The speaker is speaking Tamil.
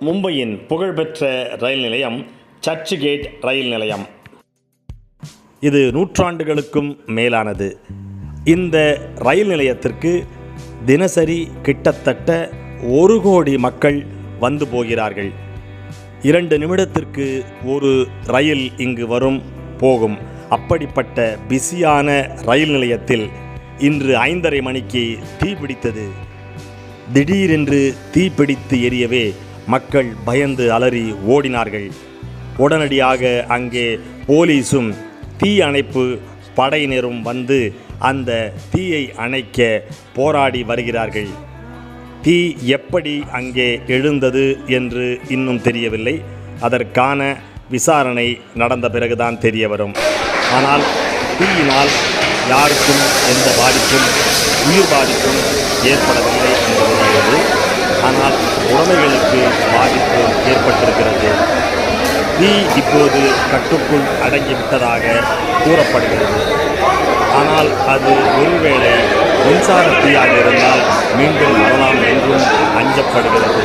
மும்பையின் புகழ்பெற்ற ரயில் நிலையம் சர்ச் கேட் ரயில் நிலையம். இது நூற்றாண்டுகளுக்கும் மேலானது. இந்த ரயில் நிலையத்திற்கு தினசரி கிட்டத்தட்ட ஒரு கோடி மக்கள் வந்து போகிறார்கள். இரண்டு நிமிடத்திற்கு ஒரு ரயில் இங்கு வரும் போகும். அப்படிப்பட்ட பிஸியான ரயில் நிலையத்தில் இன்று ஐந்தரை மணிக்கு தீ பிடித்தது. திடீரென்று தீப்பிடித்து எரியவே மக்கள் பயந்து அலறி ஓடினார்கள். உடனடியாக அங்கே போலீஸும் தீ அணைப்பு படையினரும் வந்து அந்த தீயை அணைக்க போராடி வருகிறார்கள். தீ எப்படி அங்கே எழுந்தது என்று இன்னும் தெரியவில்லை. அதற்கான விசாரணை நடந்த பிறகுதான் தெரிய வரும் ஆனால் தீயினால் யாருக்கும் எந்த பாதிப்பும் உயிர் பாதிப்பும் ஏற்படவில்லை என்று ஆனால் உடமைகளுக்கு பாதிப்பு ஏற்பட்டிருக்கிறது. தீ இப்போது கட்டுக்குள் அடங்கிவிட்டதாக கூறப்படுகிறது. ஆனால் அது ஒருவேளை மின்சார தீயாக இருந்தால் மீண்டும் வரலாம் என்றும் அஞ்சப்படுகிறது.